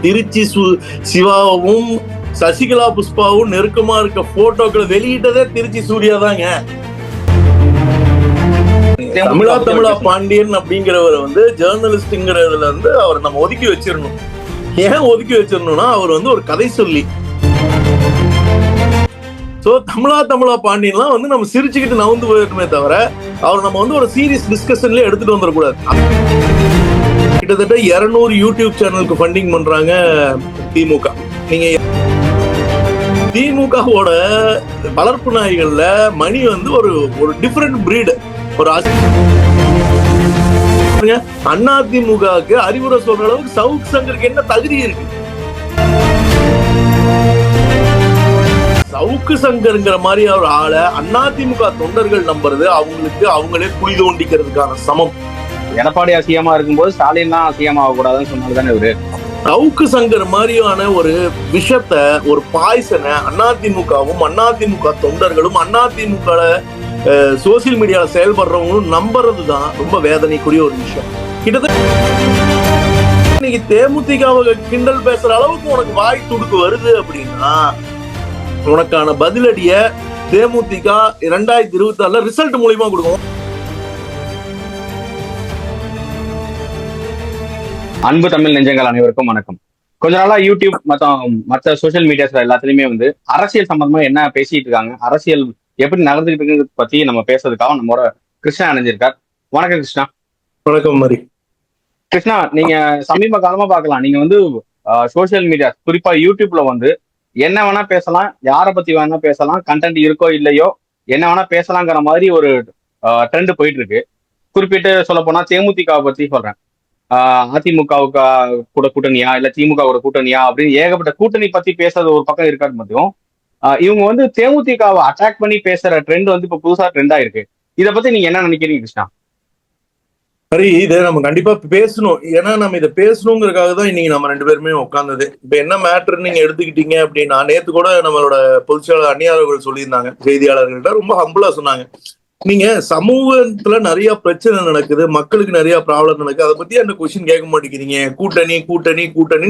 திருச்சி சு- சிவாவும் சசிகலா புஷ்பாவும் நெருக்கமா இருக்க போட்டோக்களை வெளியிட்டதே திருச்சி சூர்யா தாங்க. தமிழா தமிழா பாண்டியன் அப்படிங்கிறவர் வந்து ஜேர்னலிஸ்ட்ங்கிறதுல வந்து அவர் நம்ம ஒதுக்கி வச்சிடணும் ஏன் ஒதுக்கி வச்சிடணும்னா அவர் வந்து ஒரு கதை சொல்லி. ஸோ தமிழா தமிழா பாண்டியன்லாம் வந்து நம்ம சிரிச்சுக்கிட்டு நவுந்து போயிருக்கமே தவிர அவர் நம்ம வந்து ஒரு சீரியஸ் டிஸ்கஷன்லேயே எடுத்துட்டு வந்துடக்கூடாது கிட்டத்தட்ட 200 யூடியூப் சேனலுக்கு ஃபண்டிங் பண்றாங்க திமுக. நீங்க திமுகவோட வளர்ப்பு நாய்கள்ல மணி வந்து ஒரு ஒரு டிஃப்ரெண்ட் பிரீடு ஒரு அண்ணா திமுகவுக்கு அறிவுரை சொல்ற அளவுக்கு சவுக் சங்கருக்கு என்ன தகுதி இருக்கு? சவுக்கு சங்கருங்கிற மாதிரி ஒரு ஆளை அதிமுக தொண்டர்கள் நம்புறது அவங்களுக்கு அவங்களே குழி தோண்டிக்கிறதுக்கான சமம். எடப்பாடி அசியமா இருக்கும்போது ஸ்டாலின் தான் அசியமா ஆகக்கூடாதுன்னு சொன்னாரு தானே இவரு? சவுக்கு சங்கர் மாதிரியான ஒரு விஷத்த ஒரு பாய்சனை அதிமுகவும் அதிமுக தொண்டர்களும் அதிமுக சோசியல் மீடியால செயல்படுறவங்களும் நம்புறது தான் ரொம்ப வேதனைக்குரிய ஒரு விஷயம். கிட்டத்தட்ட இன்னைக்கு தேமுதிகவை கிண்டல் பேசுற அளவுக்கு உனக்கு வாய் துடுக்கு வருது அப்படின்னா உனக்கான பதிலடிய தேமுதிக இரண்டாயிரத்தி இருபத்தி ஆறுல ரிசல்ட் மூலியமா கொடுக்கும். அன்பு தமிழ் நெஞ்சங்கள் அனைவருக்கும் வணக்கம். கொஞ்ச நாளா யூடியூப் மத்த மற்ற சோஷியல் மீடியாஸ்ல எல்லாத்துலயுமே வந்து அரசியல் சம்பந்தமா என்ன பேசிட்டு இருக்காங்க அரசியல் எப்படி நடந்துகிட்டு இருக்கிறது பத்தி நம்ம பேசுறதுக்காக நம்மளோட கிருஷ்ணா அணைஞ்சிருக்கார் வணக்கம் கிருஷ்ணா. வணக்கம் மாதிரி கிருஷ்ணா நீங்க சமீப காலமா பார்க்கலாம். நீங்க வந்து சோஷியல் மீடியா குறிப்பா யூடியூப்ல வந்து என்ன வேணா பேசலாம் யாரை பத்தி வேணா பேசலாம் கண்டென்ட் இருக்கோ இல்லையோ என்ன வேணா பேசலாங்கிற மாதிரி ஒரு ட்ரெண்ட் போயிட்டு இருக்கு. குறிப்பிட்டு சொல்ல போனா தேமுதிகவை பத்தி சொல்றேன். அதிமுகவுக்கு கூட கூட்டணியா இல்ல திமுக கூட கூட்டணியா அப்படின்னு ஏகப்பட்ட கூட்டணி பத்தி பேசுறது ஒரு பக்கம் இருக்காது மதியம். ஆஹ் இவங்க வந்து தேமுதிகவை அட்டாக் பண்ணி பேசுற ட்ரெண்ட் வந்து இப்ப புதுசா ட்ரெண்டா இருக்கு இத பத்தி நீங்க என்ன நினைக்கிறீங்க கிருஷ்ணா? சரி இதை நம்ம கண்டிப்பா பேசணும். ஏன்னா நம்ம இதை பேசணுங்கிறதுக்காக தான் இன்னைக்கு நம்ம ரெண்டு பேருமே உட்காந்தது இப்ப என்ன மேட்ரு நீங்க எடுத்துக்கிட்டீங்க அப்படின்னா நேத்து கூட நம்மளோட பொதுச்செயலாளர் அந்நியாளர்கள் சொல்லியிருந்தாங்க. செய்தியாளர்கள்ட்ட ரொம்ப ஹம்பிளா சொன்னாங்க. நீங்க சமூகத்துல நிறைய பிரச்சனை நடக்குது மக்களுக்கு நிறைய ப்ராப்ளம் நடக்குது. அதை பத்தி அந்த கொஸ்டின் கேட்க மாட்டேங்கிறீங்க. கூட்டணி கூட்டணி கூட்டணி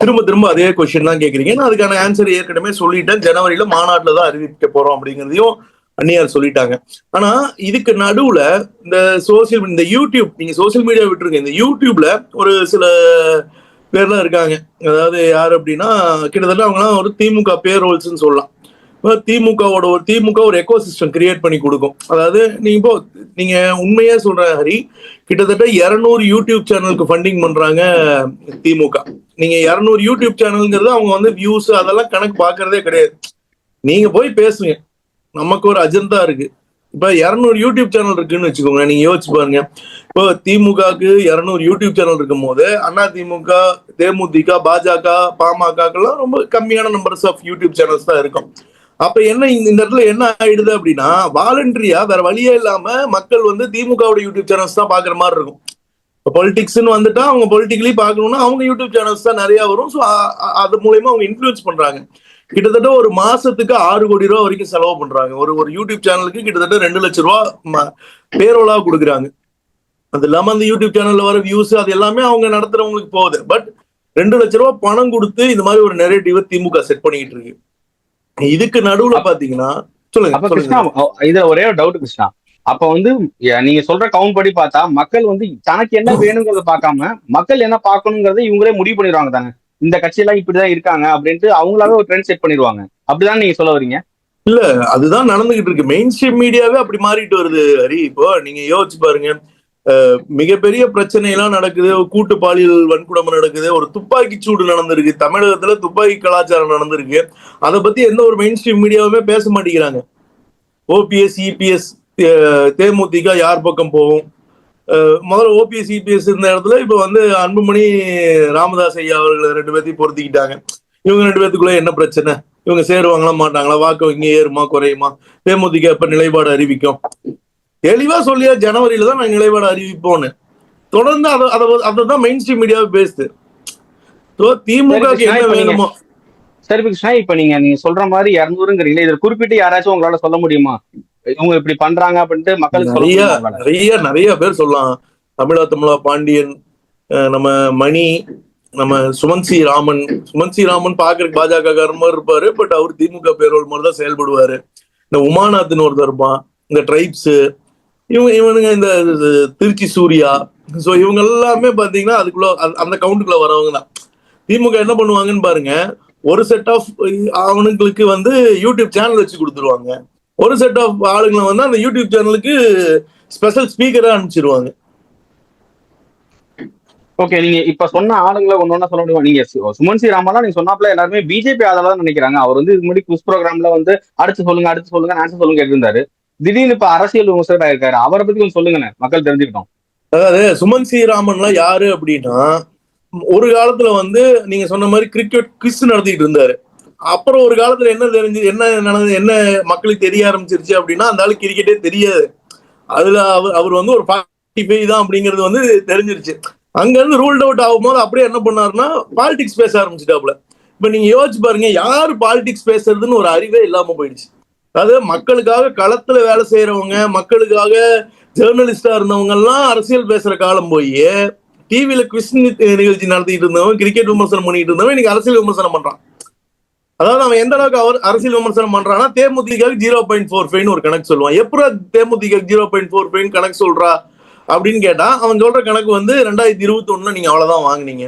திரும்ப திரும்ப அதே கொஸ்டின் தான் கேட்குறீங்க. நான் அதுக்கான ஆன்சர் ஏற்கனவே சொல்லிட்டேன். ஜனவரியில மாநாட்டில் தான் அறிவிக்க போறோம் அப்படிங்கிறதையும் அந்நியார் சொல்லிட்டாங்க. ஆனா இதுக்கு நடுவுல இந்த சோசியல் இந்த யூடியூப் நீங்க சோசியல் மீடியா விட்டுருங்க. இந்த யூடியூப்ல ஒரு சில பேர்லாம் இருக்காங்க. அதாவது யார் அப்படின்னா கிட்டத்தட்ட அவங்கலாம் ஒரு திமுக பேர் ரோல்ஸ்ன்னு சொல்லலாம். இப்போ திமுகவோட ஒரு திமுக ஒரு எக்கோ சிஸ்டம் கிரியேட் பண்ணி கொடுக்கும். அதாவது நீங்க இப்போ நீங்க உண்மையா சொல்ற ஹரி கிட்டத்தட்ட இரநூறு யூடியூப் சேனலுக்கு ஃபண்டிங் பண்றாங்க திமுக. நீங்க இரநூறு யூடியூப் சேனல்ங்கிறது அவங்க வந்து வியூஸ் அதெல்லாம் கணக்கு பாக்குறதே கிடையாது. நீங்க போய் பேசுங்க. நமக்கு ஒரு அஜெண்டா இருக்கு. இப்ப இரநூறு யூடியூப் சேனல் இருக்குன்னு வச்சுக்கோங்க நீங்க யோசிச்சு பாருங்க. இப்போ திமுகக்கு இரநூறு யூடியூப் சேனல் இருக்கும் போது அண்ணா திமுக தேமுதிக பாஜக பாமகக்கெல்லாம் ரொம்ப கம்மியான நம்பர்ஸ் ஆஃப் யூடியூப் சேனல்ஸ் தான் இருக்கும். அப்ப என்ன இந்த இடத்துல என்ன ஆயிடுது அப்படின்னா வாலண்டரியா வேற வழியே இல்லாம மக்கள் வந்து திமுகவோட யூடியூப் சேனல்ஸ் தான் பாக்குற மாதிரி இருக்கும். இப்போ பொலிட்டிக்ஸ்னு வந்துட்டா அவங்க பொலிட்டிக்கலி பார்க்கணும்னா அவங்க யூடியூப் சேனல்ஸ் தான் நிறைய வரும். ஸோ அது மூலயமா அவங்க இன்ஃப்ளூயன்ஸ் பண்றாங்க. கிட்டத்தட்ட ஒரு மாசத்துக்கு ஆறு கோடி ரூபா வரைக்கும் செலவு பண்றாங்க. ஒரு ஒரு யூடியூப் சேனலுக்கு கிட்டத்தட்ட ரெண்டு லட்சம் ரூபா பேரோலா கொடுக்குறாங்க. அது இல்லாம அந்த யூடியூப் சேனல்ல வர வியூஸ் அது எல்லாமே அவங்க நடத்துறவங்களுக்கு போகுது. பட் ரெண்டு லட்ச ரூபா பணம் கொடுத்து இந்த மாதிரி ஒரு நெரேட்டிவ் திமுக செட் பண்ணிக்கிட்டு இருக்கு. இதுக்கு நடுவுல பாத்தீங்கன்னா சொல்லுங்க அப்ப சொல்லுங்க. கிருஷ்ணா இதுல ஒரே ஒரு டவுட் கிருஷ்ணா. அப்ப வந்து நீங்க சொல்ற கவுண்ட் படி பார்த்தா மக்கள் வந்து தனக்கு என்ன வேணுங்கிறத பார்க்காம மக்கள் என்ன பார்க்கணுங்கிறத இவங்களே முடிவு பண்ணிடுவாங்க தானே. இந்த கட்சியெல்லாம் இப்படிதான் இருக்காங்க அப்படின்ட்டு அவங்களாவே ஒரு ட்ரெண்ட் செட் பண்ணிடுவாங்க. அப்படிதான் நீங்க சொல்ல வரீங்க அதுதான் நடந்துகிட்டு இருக்கு. மெயின் ஸ்ட்ரீம் மீடியாவே அப்படி மாறிட்டு வருது ஹரி. இப்போ நீங்க யோசிச்சு பாருங்க மிகப்பெரிய பிரச்சனை எல்லாம் நடக்குது. கூட்டு பாலியல் வன்கொடுமை நடக்குது. ஒரு துப்பாக்கி சூடு நடந்திருக்கு. தமிழகத்துல துப்பாக்கி கலாச்சாரம் நடந்திருக்கு. அதை பத்தி எந்த ஒரு மெயின் ஸ்ட்ரீம் மீடியாவுமே பேச மாட்டேங்கிறாங்க. ஓபிஎஸ் இபிஎஸ் தேமுதிக யார் பக்கம் போகும்? முதல்ல ஓபிஎஸ் இபிஎஸ் இருந்த இடத்துல இப்ப வந்து அன்புமணி ராமதாஸ் ஐயா அவர்கள் ரெண்டு பேர்த்தையும் பொருத்திக்கிட்டாங்க. இவங்க ரெண்டு பேத்துக்குள்ள என்ன பிரச்சனை? இவங்க சேருவாங்களா மாட்டாங்களா? வாக்கு இங்க ஏறுமா குறையுமா? தேமுதிக எப்ப நிலைப்பாடு அறிவிக்கும்? தெளிவா சொல்லியா ஜனவரியில தான் நாங்க நிலைப்பாடு அறிவிப்போம்னு தொடர்ந்து அதை அதை அதை தான் மெயின் ஸ்ட்ரீம் மீடியாவை பேசுது திமுக என்ன வேணுமோ? சரி கிருஷ்ணா இப்ப நீங்க நீங்க சொல்ற மாதிரி இரநூறுங்கிறீங்களா இதுல குறிப்பிட்டு யாராச்சும் உங்களால சொல்ல முடியுமா? இவங்க இப்படி பண்றாங்க அப்படின்ட்டு மக்களுக்கு நிறைய? நிறைய நிறைய பேர் சொல்லலாம். தமிழா தமிழா பாண்டியன் நம்ம மணி நம்ம சுமன் சி ராமன். சுமன் சி ராமன் பாக்குறதுக்கு பாஜக மாதிரி இருப்பாரு பட் அவர் திமுக பேரோல் மாதிரி தான் செயல்படுவாரு. இந்த உமாநாத்னு ஒருத்தர் இருப்பான். இந்த ட்ரைப்ஸ் இவங்க இவனுங்க இந்த இது திருச்சி சூர்யா சோ இவங்க எல்லாமே பாத்தீங்கன்னா அதுக்குள்ள அந்த- அந்த கவுண்டுக்குள்ள வரவங்க தான். திமுக என்ன பண்ணுவாங்கன்னு பாருங்க ஒரு செட் ஆஃப் அவனுங்களுக்கு வந்து யூடியூப் சேனல் வச்சு கொடுத்துருவாங்க. ஒரு செட் ஆஃப் ஆளுங்களை வந்து அந்த யூடியூப் சேனலுக்கு ஸ்பெஷல் ஸ்பீக்கரா அனுப்பிச்சிருவாங்க. ஓகே நீங்க இப்ப சொன்ன ஆளுங்களை ஒண்ணு சொல்ல முடியுமா? நீங்க சுமன் சி ராமலா நீங்க சொன்னாப்ல எல்லாருமே பிஜேபி ஆதரவா நினைக்கிறாங்க. அவர் வந்து இதுக்கு முன்னாடி குஸ் ப்ரோக்ராம்ல வந்து அடுத்து சொல்லுங்க அடுத்து சொல்லுங்க ஆன்சர் சொல்லுங்க கேட்டிருந்தாரு. திடீர்னு இப்ப அரசியல் விமர்சனம் ஆயிருக்காரு. அவரை பத்தி கொஞ்சம் சொல்லுங்கண்ணே. மக்கள் தெரிஞ்சுக்கிட்டோம். அதாவது சுமன் ஸ்ரீராமன்லாம் யாரு அப்படின்னா ஒரு காலத்துல வந்து நீங்க சொன்ன மாதிரி கிரிக்கெட் குவிஸ் நடத்திட்டு இருந்தாரு. அப்புறம் ஒரு காலத்துல என்ன தெரிஞ்சு என்ன நடந்தது என்ன மக்களுக்கு தெரிய ஆரம்பிச்சிருச்சு அப்படின்னா அந்த ஆளு கிரிக்கெட்டே தெரியாது. அதுல அவர் அவர் வந்து ஒரு பார்ட்டி பேய் தான் அப்படிங்கிறது வந்து தெரிஞ்சிருச்சு. அங்க இருந்து ரூல்ட் அவுட் ஆகும்போது அப்படியே என்ன பண்ணாருன்னா பாலிடிக்ஸ் பேச ஆரம்பிச்சிட்டாப்ல இப்ப நீங்க யோசிச்சு பாருங்க யாரு பாலிடிக்ஸ் பேசுறதுன்னு ஒரு அறிவே இல்லாம போயிடுச்சு. அதாவது மக்களுக்காக களத்துல வேலை செய்யறவங்க மக்களுக்காக ஜேர்னலிஸ்டா இருந்தவங்க எல்லாம் அரசியல் பேசுற காலம் போய் டிவியில குவிஸ் நிகழ்ச்சி நடத்திட்டு இருந்தவன் கிரிக்கெட் விமர்சனம் பண்ணிட்டு இருந்தவன் இன்னைக்கு அரசியல் விமர்சனம் பண்றான். அதாவது அவன் எந்த அளவுக்கு அவர் அரசியல் விமர்சனம் பண்றான்னா தேமுதிக ஜீரோ பாயிண்ட் ஃபோர் ஃபைவ்னு ஒரு கணக்கு சொல்லுவான். எப்போ தேமுதிக ஜீரோ பாயிண்ட் ஃபோர் ஃபைவ் கணக்கு சொல்றா? அப்படின்னு கேட்டா அவன் சொல்ற கணக்கு வந்து ரெண்டாயிரத்தி இருபத்தி ஒண்ணுல நீங்க அவ்வளவுதான் வாங்குனீங்க.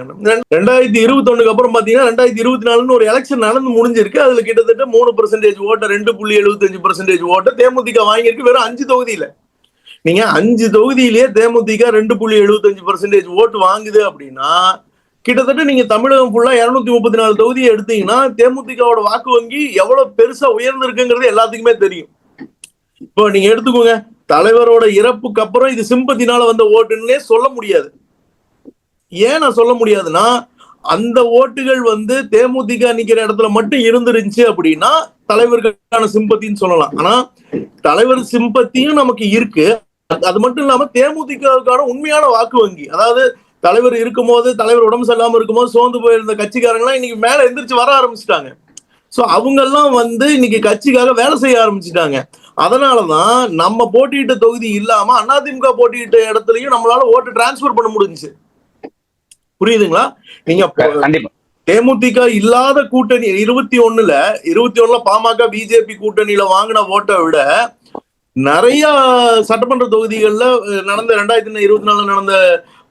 ரெண்டாயிரத்தி இருபத்தி ஒண்ணுக்கு அப்புறம் பாத்தீங்கன்னா ரெண்டாயிரத்தி இருபத்தி நாலுன்னு ஒரு எலெக்ஷன் நடந்து முடிஞ்சிருக்கு. அதுல கிட்டத்தட்ட மூணு பர்சன்டேஜ் ஓட்ட ரெண்டு புள்ளி எழுபத்தஞ்சு பர்சன்டேஜ் ஓட்ட தேமுதிக வாங்கியிருக்கு. வெறும் அஞ்சு தொகுதியில. நீங்க அஞ்சு தொகுதியிலேயே தேமுதிக ரெண்டு புள்ளி எழுபத்தஞ்சு பர்சன்டேஜ் ஓட்டு வாங்குது அப்படின்னா கிட்டத்தட்ட நீங்க தமிழகம் ஃபுல்லா இருநூத்தி முப்பத்தி நாலு தொகுதியை எடுத்தீங்கன்னா தேமுதிகவோட வாக்கு வங்கி எவ்வளவு பெருசா உயர்ந்திருக்குங்கிறது எல்லாத்துக்குமே தெரியும். இப்போ நீங்க எடுத்துக்கோங்க. தலைவரோட இறப்புக்கு அப்புறம் இது சிம்பத்தினால வந்த ஓட்டுன்னே சொல்ல முடியாது. ஏன் நான் சொல்ல முடியாதுன்னா அந்த ஓட்டுகள் வந்து தேமுதிக நிக்கிற இடத்துல மட்டும் இருந்துருந்துச்சு அப்படின்னா தலைவர்களுக்கான சிம்பத்தின்னு சொல்லலாம். ஆனா தலைவர் சிம்பத்தியும் நமக்கு இருக்கு. அது- அது மட்டும் இல்லாம தேமுதிகவுக்கான உண்மையான வாக்கு வங்கி. அதாவது தலைவர் இருக்கும்போது தலைவர் உடம்பு சரியில்லாம இருக்கும்போது சோர்ந்து போயிருந்த கட்சிக்காரங்களாம் இன்னைக்கு மேல எந்திரிச்சு வர ஆரம்பிச்சிட்டாங்க. சோ அவங்க எல்லாம் வந்து இன்னைக்கு கட்சிக்காக வேலை செய்ய ஆரம்பிச்சிட்டாங்க. அதனாலதான் நம்ம போட்டியிட்ட தொகுதி இல்லாம அதிமுக போட்டியிட்ட இடத்துலயும் நம்மளால ஓட்டு டிரான்ஸ்பர் பண்ண முடிஞ்சுச்சு. புரியுதுங்களா? நீங்க தேமுதிக இல்லாத கூட்டணி இருபத்தி ஒண்ணுல இருபத்தி ஒண்ணுல பாமக பிஜேபி கூட்டணியில வாங்கின ஓட்டை விட நிறைய சட்டமன்ற தொகுதிகள்ல நடந்த ரெண்டாயிரத்தி இருபத்தி நாலுல நடந்த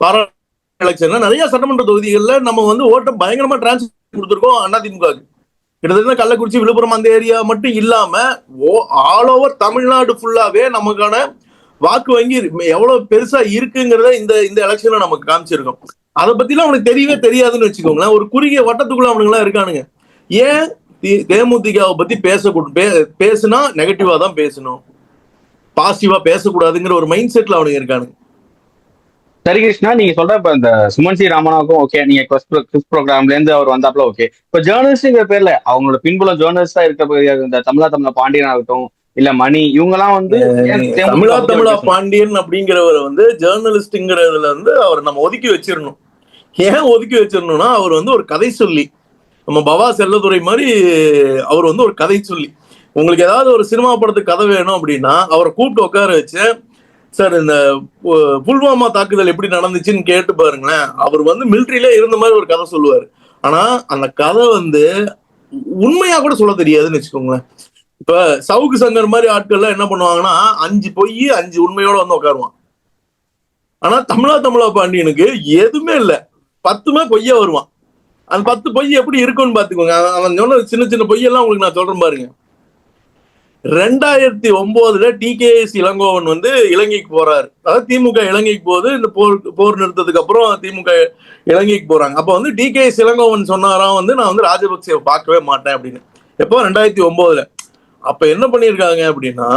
பாராளுமன்ற எலெக்ஷன்ல நிறைய சட்டமன்ற தொகுதிகள்ல நம்ம வந்து ஓட்டை பயங்கரமா டிரான்ஸ்பர் கொடுத்துருக்கோம் அதிமுக கிட்டத்தட்ட கள்ளக்குறிச்சி விழுப்புரம் அந்த ஏரியா மட்டும் இல்லாம ஆல் ஓவர் தமிழ்நாடு ஃபுல்லாவே நமக்கான வாக்கு வங்கி எவ்வளவு பெருசா இருக்குங்கிறத இந்த இந்த எலெக்ஷன்ல நமக்கு காமிச்சிருக்கோம். அதை பத்திலாம் அவனுக்கு தெரியவே தெரியாதுன்னு வச்சுக்கோங்களேன். ஒரு குறுகிய வட்டத்துக்குள்ள அவனுங்களாம் இருக்கானுங்க. ஏன் தி- பத்தி பேச பே- பேசுனா நெகட்டிவா தான் பேசணும். பாசிட்டிவா பேசக்கூடாதுங்கிற ஒரு மைண்ட் செட்ல அவனுங்க இருக்கானுங்க. சரி கிருஷ்ணா நீங்க சொல்ற இப்ப இந்த சுமன் சி ராமனாவுக்கும் ஓகே நீங்க குவிஸ் ப்ரோக்ராம்ல இருந்து அவர் வந்தாப்ல ஓகே இப்ப ஜேர்னலிஸ்ட்ங்கிற பேர்ல அவங்களோட பின்புலம் ஜேர்னலிஸ்டா இருக்க இந்த தமிழா தமிழா பாண்டியன் ஆகட்டும் இல்ல மணி இவங்க எல்லாம் வந்து தமிழா தமிழா? பாண்டியன் அப்படிங்கிறவர் வந்து ஜேர்னலிஸ்ட்ங்கிறதுல வந்து அவர் நம்ம ஒதுக்கி வச்சிடணும் ஏன் ஒதுக்கி வச்சிடணும்னா அவர் வந்து ஒரு கதை சொல்லி நம்ம பவா செல்லதுரை மாதிரி அவர் வந்து ஒரு கதை சொல்லி. உங்களுக்கு ஏதாவது ஒரு சினிமா படத்துக்கு கதை வேணும் அப்படின்னா அவரை கூப்பிட்டு உட்கார வச்சு சார் இந்த புல்வாமா தாக்குதல் எப்படி நடந்துச்சுன்னு கேட்டு பாருங்களேன். அவர் வந்து மிலிட்ரியில இருந்த மாதிரி ஒரு கதை சொல்லுவார். ஆனா அந்த கதை வந்து உண்மையா கூட சொல்ல தெரியாதுன்னு வச்சுக்கோங்களேன். இப்ப சவுக்கு சங்கர் மாதிரி ஆட்கள்லாம் என்ன பண்ணுவாங்கன்னா அஞ்சு பொய் அஞ்சு உண்மையோட வந்து உட்காருவான். ஆனா தமிழா தமிழா பாண்டியனுக்கு எதுவுமே இல்லை. பத்துமே பொய்யா வருவான். அந்த பத்து பொய் எப்படி இருக்கும்னு பாத்துக்கோங்க அவன் சொன்ன சின்ன சின்ன பொய்யெல்லாம் உங்களுக்கு நான் சொல்றேன் பாருங்க. ரெண்டாயிரத்தி ஒன்பதுல டிகேஎஸ் இளங்கோவன் வந்து இலங்கைக்கு போறாரு. அதாவது திமுக இலங்கைக்கு போகுது இந்த போர் போர் நிறுத்தத்துக்கு அப்புறம் திமுக இலங்கைக்கு போறாங்க. அப்ப வந்து டிகேஎஸ் இளங்கோவன் சொன்னாராம் வந்து நான் வந்து ராஜபக்சேவை பார்க்கவே மாட்டேன் அப்படின்னு. எப்போ? ரெண்டாயிரத்தி ஒன்பதுல அப்ப என்ன பண்ணியிருக்காங்க அப்படின்னா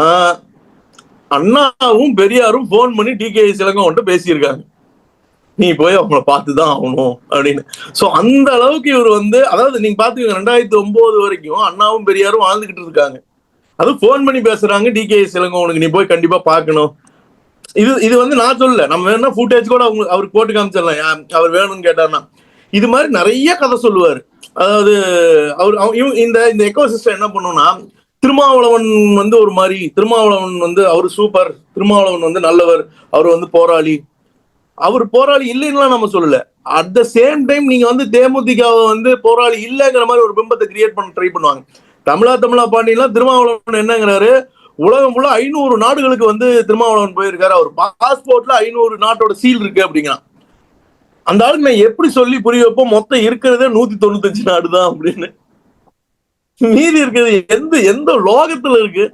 அண்ணாவும் பெரியாரும் போன் பண்ணி டிகேஎஸ் இளங்கோவன்ட்ட பேசியிருக்காங்க. நீ போய் அவங்கள பார்த்துதான் ஆகணும் அப்படின்னு. ஸோ அந்த அளவுக்கு இவர் வந்து அதாவது நீங்க பாத்துக்கோங்க ரெண்டாயிரத்தி ஒன்பது வரைக்கும் அண்ணாவும் பெரியாரும் வாழ்ந்துகிட்டு இருக்காங்க. அதுவும் ஃபோன் பண்ணி பேசுறாங்க டிகேஎஸ் உனக்கு நீ போய் கண்டிப்பா பார்க்கணும். இது இது வந்து நான் சொல்லல. நம்ம வேணா ஃபுட்டேஜ் கூட அவங்க அவருக்கு போட்டு காமிச்சிடலாம். அவர் வேணும்னு கேட்டாருன்னா. இது மாதிரி நிறைய கதை சொல்லுவார். அதாவது அவர் இந்த இந்த எக்கோசிஸ்டம் என்ன பண்ணும்னா திருமாவளவன் வந்து ஒரு மாதிரி திருமாவளவன் வந்து அவர் சூப்பர் திருமாவளவன் வந்து நல்லவர் அவர் வந்து போராளி. அவர் போராளி இல்லைன்னா நம்ம சொல்லல. அட் த சேம் டைம் நீங்க வந்து தேமுதிகவை வந்து போராளி இல்லைங்கிற மாதிரி ஒரு பிம்பத்தை கிரியேட் பண்ண ட்ரை பண்ணுவாங்க. தமிழா தமிழா பாண்டியெல்லாம் திருமாவளவன் என்னங்கிறாரு? உலகம் ஃபுல்லா ஐநூறு நாடுகளுக்கு வந்து திருமாவளவன் போயிருக்காரு. அவர் பாஸ்போர்ட்ல ஐநூறு நாட்டோட சீல் இருக்கு அப்படிங்கிறான். அந்த ஆளுக்கு நான் எப்படி சொல்லி புரிய வைப்போம்? மொத்தம் இருக்கிறதே நூத்தி தொண்ணூத்தஞ்சு நாடு தான் அப்படின்னு. மீதி இருக்கிறது எந்த எந்த லோகத்துல இருக்கு?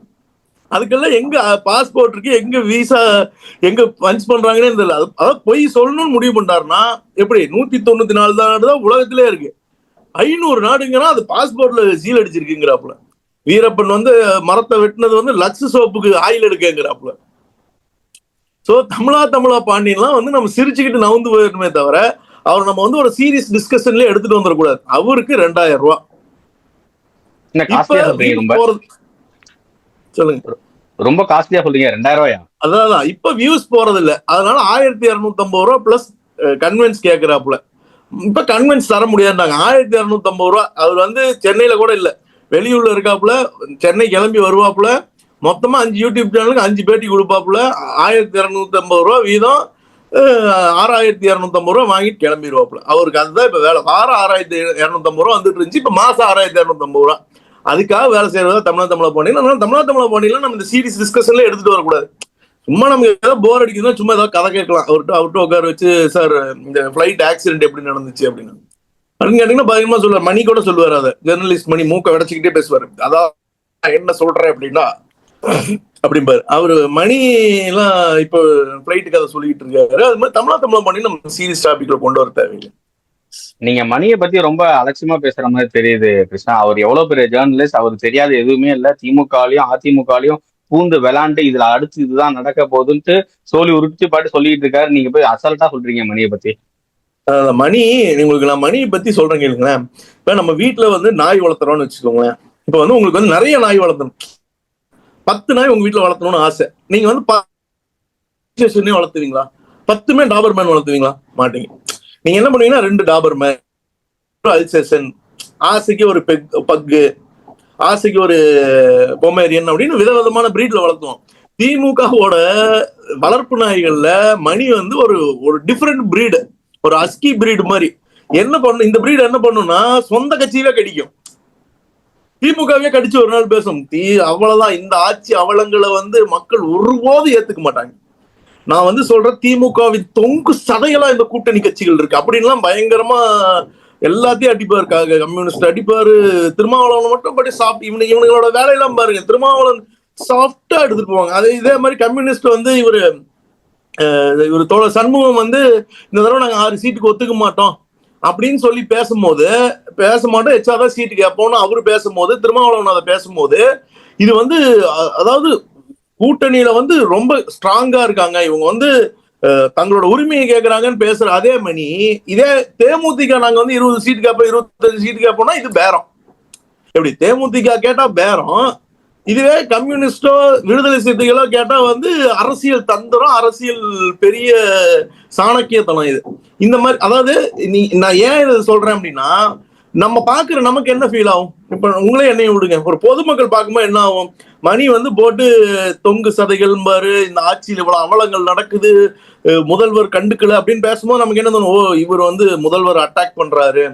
அதுக்கெல்லாம் எங்க பாஸ்போர்ட் இருக்கு? எங்க விசா எங்க பஞ்ச் பண்றாங்கன்னு தெரியல. அது- அதாவது பொய் சொல்லணும்னு முடிவு பண்ணாருன்னா எப்படி? நூத்தி தொண்ணூத்தி நாலு நாடு தான் உலகத்திலே இருக்கு. ஐநூறு நாடுங்கன்னா அது பாஸ்போர்ட்ல சீல் அடிச்சிருக்குங்கிறாப்புல. வீரப்பன் வந்து மரத்தை வெட்டினது வந்து லக்ஸ் சோப்புக்கு ஆயில் எடுக்கங்கிறாப்புல. சோ தமிழா தமிழா பாண்டியன்லாம் வந்து நம்ம சிரிச்சுக்கிட்டு நவுந்து போயிருமே தவிர அவர் நம்ம வந்து ஒரு சீரியஸ் டிஸ்கஷன்ல எடுத்துட்டு வந்துடக்கூடாது. அவருக்கு ரெண்டாயிரம் போறது சொல்லுங்க. ரொம்ப காஸ்ட்லியா சொல்றீங்க ரெண்டாயிரம் ரூபாயா? அதான் இப்ப வியூஸ் போறது இல்ல அதனால ஆயிரத்தி இருநூத்தி ஐம்பது ரூபா பிளஸ் கன்வென்ஸ் கேக்குறாப்புல. இப்ப கன்வென்ஸ் தர முடியாதுனாங்க ஆயிரத்தி இரநூத்தம்பது ரூபா. அவர் வந்து சென்னையில கூட இல்ல. வெளியூர்ல இருக்காப்புல சென்னை கிளம்பி வருவாப்புல மொத்தமா அஞ்சு யூடியூப் சேனலுக்கு அஞ்சு பேட்டி கொடுப்பாப்புல. ஆயிரத்தி இரநூத்தம்பது ரூபா வீதம் ஆறாயிரத்தி இரநூத்தம்பது ரூபா வாங்கிட்டு கிளம்பிடுவாப்புல அவருக்கு அதுதான் இப்ப வேலை. வாரம் ஆறாயிரத்தி இரநூத்தம்பது ரூபா வந்துட்டு இருந்துச்சு. இப்ப மாசம் ஆறாயிரத்தி இரநூத்தம்பது ரூபா. அதுக்காக வேலை செய்யறதா தமிழ்நாடு தமிழா போனீங்கன்னா தமிழ்நாடு தமிழா போனீங்கன்னா நம்ம இந்த சீரியஸ் டிஸ்கஷன்ல எடுத்துட்டு வரக்கூடாது. சும்மா நமக்கு ஏதாவது போர் அடிக்குதுன்னா சும்மா ஏதாவது கதை கேட்கலாம். அவர்கிட்ட அவர்கிட்ட உட்கார வச்சு சார் இந்த ஃப்ளைட் ஆக்சிடென்ட் எப்படி நடந்துச்சு? அப்படின்னு. அப்படின்னு கேட்டீங்கன்னா பயங்கரமா சொல்லுவார். மணி கூட சொல்லுவார் அதை. ஜெர்னலிஸ்ட் மணி மூக்க விடச்சிக்கிட்டே பேசுவார். அதான் என்ன சொல்றேன் அப்படின்னா அப்படிம்பாரு. அவரு மணி எல்லாம் இப்போ ஃபிளைட்டு கதை சொல்லிட்டு இருக்காரு. அது மாதிரி தமிழா தமிழா பண்ணி நம்ம சீரியஸ் டாபிக்ல கொண்டு வர தேவையில்லை. நீங்க மணியை பத்தி ரொம்ப அலட்சியமா பேசுற மாதிரி தெரியுது கிருஷ்ணா. அவர் எவ்வளவு பெரிய ஜேர்னலிஸ்ட் அவருக்கு தெரியாது எதுவுமே இல்ல. திமுகலயும் அதிமுகலயும் பூந்து விளாண்டு இதுல அடுத்து இதுதான் நடக்க போகுதுன்ட்டு சோழி உருட்டி பாட்டு சொல்லிட்டு இருக்காரு. நீங்க போய் அசால்ட்டா சொல்றீங்க மணியை பத்தி. மணி உங்களுக்கு நான் மணியை பத்தி சொல்றேன் கேளுங்களேன். இப்ப நம்ம வீட்டுல வந்து நாய் வளர்த்துறோம்னு வச்சுக்கோங்களேன். இப்ப வந்து உங்களுக்கு வந்து நிறைய நாய் வளர்த்தணும். பத்து நாய் உங்க வீட்டுல வளர்த்தணும்னு ஆசை. நீங்க வந்து வளர்த்துவீங்களா? பத்துமே டாபர் மேன் வளர்த்துவீங்களா? மாட்டீங்க. நீங்க என்ன பண்ணுவீங்கன்னா ரெண்டு டாபர் மேன் அல்சேஷன் ஆசைக்கு ஒரு பெக் பக்கு ஆசைக்கு ஒரு பொமேரியன் அப்படின்னு விதவிதமான பிரீட்ல வளர்த்துவோம் திமுகவோட வளர்ப்பு நாய்கள்ல மணி வந்து ஒரு ஒரு டிஃப்ரெண்ட் பிரீடு ஒரு அஸ்கி பிரீடு மாதிரி. என்ன பண்ணும் இந்த பிரீடு என்ன பண்ணும்னா சொந்த கட்சியவே கடிக்கும். திமுகவே கடிச்சு ஒரு நாள் பேசும் தீ அவ்வளவுதான் இந்த ஆட்சி அவலங்களை வந்து மக்கள் ஒருபோதும் ஏத்துக்க மாட்டாங்க. நான் வந்து சொல்றேன் திமுகவின் தொங்கு சதையெல்லாம் இந்த கூட்டணி கட்சிகள் இருக்கு. அப்படின்லாம் பயங்கரமா எல்லாத்தையும் அடிப்பாரு கம்யூனிஸ்ட் அடிப்பாரு. திருமாவளவன் மட்டும் படி சாஃப்ட் இவனு இவனுங்களோட வேலையெல்லாம் பாருங்க. திருமாவளவன் சாஃப்டா எடுத்துட்டு போவாங்க. அதே இதே மாதிரி கம்யூனிஸ்ட் வந்து இவரு இவர் தோழ சண்முகம் வந்து இந்த தடவை நாங்க ஆறு சீட்டுக்கு ஒத்துக்க மாட்டோம் அப்படின்னு சொல்லி பேசும்போது பேச மாட்டோம். எச்சாதான் சீட்டு கேட்போம்னு அவரு பேசும்போது திருமாவளவன் அதை பேசும்போது இது வந்து அதாவது கூட்டணியில வந்து ரொம்ப ஸ்ட்ராங்கா இருக்காங்க. இவங்க வந்து தங்களோட உரிமையை கேட்கறாங்கன்னு பேசுற அதே மணி இதே தேமுதிக நாங்க வந்து இருபது சீட்டு கேட்போம் இருபத்தஞ்சு சீட்டு கேட்போம்னா இது பேரம். எப்படி? தேமுதிக கேட்டா பேரம் இதுவே கம்யூனிஸ்டோ விடுதலை சிறுத்தைகளோ கேட்டா வந்து அரசியல் தந்திரம் அரசியல் பெரிய சாணக்கியத்தனம் இது. இந்த மாதிரி அதாவது நீ நான் ஏன் இதை சொல்றேன் அப்படின்னா நம்ம பாக்குற நமக்கு என்ன ஃபீல் ஆகும்? இப்ப உங்களே என்னையும் விடுங்க. ஒரு பொதுமக்கள் பார்க்கும்போது என்ன ஆகும்? மணி வந்து போட்டு தொங்கு சதைகள் பாரு இந்த ஆட்சியில் இவ்வளவு அவலங்கள் நடக்குது முதல்வர் கண்டுக்கல அப்படின்னு பேசும்போது நமக்கு என்ன தோணும்? ஓ இவர் வந்து முதல்வர் அட்டாக் பண்றாரு.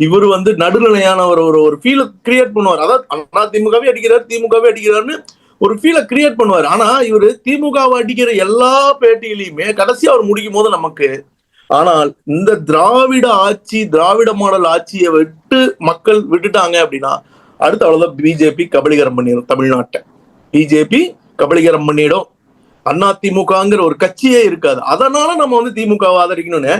இவர் வந்து நடுநிலையானவர் ஒரு ஒரு ஃபீலை கிரியேட் பண்ணுவார். அதாவது அண்ணா திமுகவே அடிக்கிறார் திமுகவே அடிக்கிறாருன்னு ஒரு ஃபீலை கிரியேட் பண்ணுவார். ஆனா இவர் திமுகவை அடிக்கிற எல்லா பேட்டியிலையுமே கடைசியாக அவர் முடிக்கும் போது நமக்கு ஆனால் இந்த திராவிட ஆட்சி திராவிட மாடல் ஆட்சியை விட்டு மக்கள் விட்டுட்டாங்க அப்படின்னா அடுத்து அவ்வளவுதான் பிஜேபி கபலீகரம் பண்ணிடும் தமிழ்நாட்டை. பிஜேபி கபலீகரம் பண்ணிடும். அண்ணா திமுகங்கிற ஒரு கட்சியே இருக்காது. அதனால நம்ம வந்து திமுகவை ஆதரிக்கணும்னு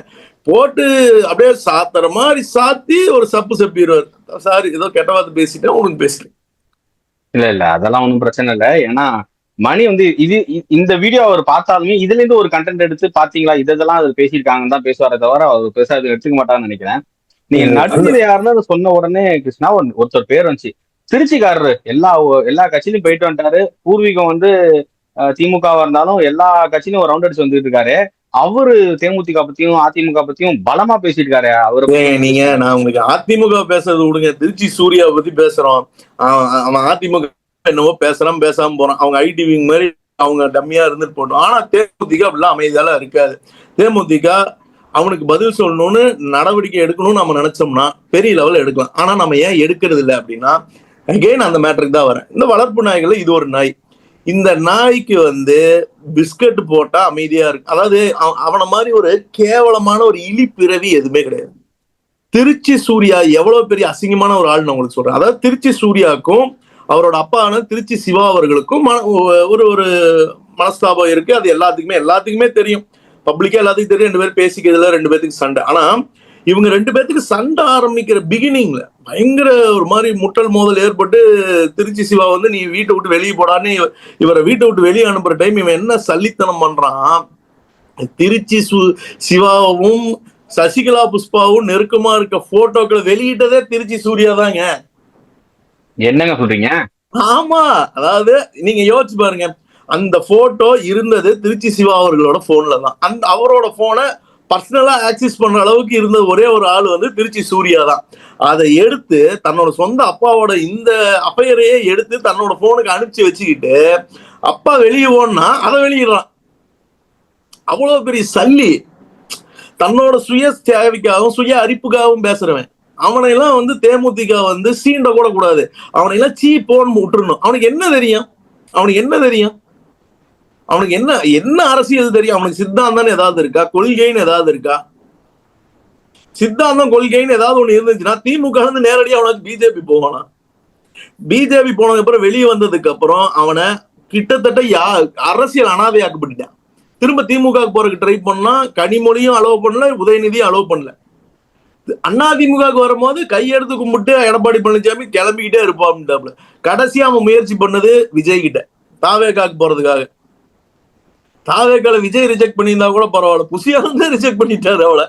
போட்டு அப்படியே சாத்துற மாதிரி சாத்தி ஒரு சப்பு சப்பிடுவார். சாரி ஏதோ கெட்ட வார்த்தை பேசிட்டேன் உனக்கு பேசுறேன். இல்ல இல்ல அதெல்லாம் ஒன்றும் பிரச்சனை இல்லை. ஏன்னா மணி வந்து இது இந்த வீடியோ அவர் பார்த்தாலுமே இதுல இருந்து ஒரு கண்டென்ட் எடுத்து பாத்தீங்களா? இது இதெல்லாம் அவர் பேசியிருக்காங்கன்னு தான் பேசுவாரே தவிர அவர் பெருசா எடுத்துக்க மாட்டான்னு நினைக்கிறேன். நீங்க நடுநிலை யாருன்னு சொன்ன உடனே கிருஷ்ணா ஒரு ஒருத்தர் பேர் வந்துச்சு. திருச்சிக்காரரு. எல்லா எல்லா கட்சியிலும் போயிட்டு வந்துட்டாரு. பூர்வீகம் வந்து திமுகவா இருந்தாலும் எல்லா கட்சியிலும் ஒரு ரவுண்ட் அடிச்சு வந்துட்டு இருக்காரு. அவரு தேமுதிக பத்தியும் அதிமுக பத்தியும் பலமா பேசிட்டு இருக்காரு அவரு நீங்க நான் உங்களுக்கு அதிமுக பேசுறது விடுங்க. திருச்சி சூர்யா பத்தி பேசுறோம். அவன் அவன் அதிமுக என்னவோ பேசுறான் பேசாம போறான். அவங்க ஐடி விங் மாதிரி அவங்க டம்மியா இருந்துட்டு போட்டோம். ஆனா தேமுதிக அப்படிலாம் அமைதியால இருக்காது. தேமுதிக அவனுக்கு பதில் சொல்லணும்னு நடவடிக்கை எடுக்கணும்னு நம்ம நினைச்சோம்னா பெரிய லெவல்ல எடுக்கலாம். ஆனா நம்ம ஏன் எடுக்கிறது இல்லை அப்படின்னா அகைன் அந்த மேட்டருக்கு தான் வரேன். இந்த வளர்ப்பு நாய்கள் இது ஒரு நாய். இந்த நாய்க்கு வந்து பிஸ்கட் போட்டா அமைதியா இருக்கு அதாவது அவனை மாதிரி ஒரு கேவலமான ஒரு இழி பிறவி எதுவுமே கிடையாது. திருச்சி சூர்யா எவ்வளவு பெரிய அசிங்கமான ஒரு ஆள் நான் உங்களுக்கு சொல்றேன். அதாவது திருச்சி சூர்யாவுக்கும் அவரோட அப்பான திருச்சி சிவா அவர்களுக்கும் மன- ஒரு ஒரு மனஸ்தாபம் இருக்கு. அது எல்லாத்துக்குமே எல்லாத்துக்குமே தெரியும். பப்ளிக்கா எல்லாத்துக்கும் தெரியும். ரெண்டு பேரும் பேசிக்கிறதுல ரெண்டு பேத்துக்கு சண்டை. ஆனா இவங்க ரெண்டு பேத்துக்கு சண்டை ஆரம்பிக்கிற பிகினிங்ல பயங்கர ஒரு மாதிரி முட்டல் மோதல் ஏற்பட்டு திருச்சி சிவா வந்து நீ வீட்டை விட்டு வெளியே போடான்னு இவ- இவரை வீட்டை விட்டு வெளியே அனுப்புற டைம் இவன் என்ன சல்லித்தனம் பண்றான்? திருச்சி சு சிவாவும் சசிகலா புஷ்பாவும் நெருக்கமா இருக்க போட்டோக்களை வெளியிட்டதே திருச்சி சூர்யா தாங்க. என்னங்க சொல்றீங்க? ஆமா அதாவது நீங்க யோசிச்சு பாருங்க. அந்த போட்டோ இருந்தது திருச்சி சிவா அவர்களோட போன்ல தான். அந்த அவரோட போனை பர்சனலா ஆக்சிஸ் பண்ற அளவுக்கு இருந்த ஒரே ஒரு ஆள் வந்து திருச்சி சூர்யா தான். அதை எடுத்து தன்னோட சொந்த அப்பாவோட இந்த அப்பையரையே எடுத்து தன்னோட போனுக்கு அனுப்பிச்சு வச்சுக்கிட்டு அப்பா வெளியே ஓடனா அதை வெளியிடறான். அவ்வளவு பெரிய சல்லி. தன்னோட சுய தேவைக்காகவும் சுய அரிப்புக்காகவும் பேசுறவன். அவனையெல்லாம் வந்து தேமுதிக வந்து சீண்ட கூட கூடாது. அவனையெல்லாம் சீ போன் விட்டுருணும் அவனுக்கு என்ன தெரியும்? அவனுக்கு என்ன தெரியும்? அவனுக்கு என்ன என்ன அரசியல் தெரியும்? அவனுக்கு சித்தாந்தம் ஏதாவது இருக்கா? கொள்கைன்னு ஏதாவது இருக்கா? சித்தாந்தம் கொள்கைன்னு ஏதாவது ஒண்ணு இருந்துச்சுன்னா திமுக இருந்து நேரடியாக அவனுக்கு பிஜேபி போவானா? பிஜேபி போனதுக்கு அப்புறம் வெளியே வந்ததுக்கு அப்புறம் அவனை கிட்டத்தட்ட யா அரசியல் அனாதையாக்கப்பட்டுட்டான். திரும்ப திமுக போறதுக்கு ட்ரை பண்ணா கனிமொழியும் அலோவ் பண்ணல உதயநிதியும் அலோவ் பண்ணல. அண்ணா திமுகவுக்கு வரும்போது கையெடுத்து கும்பிட்டு எடப்பாடி பழனிசாமி கிளம்பிக்கிட்டே இருப்பாப்ல கடைசியா அவன் முயற்சி பண்ணது விஜய் கிட்ட தாவேகாக்கு போறதுக்காக. தாவேக்கால விஜய் ரிஜெக்ட் பண்ணியிருந்தா கூட பரவாயில்ல. புசியா வந்து ரிஜெக்ட் பண்ணிட்டாரு அவளை.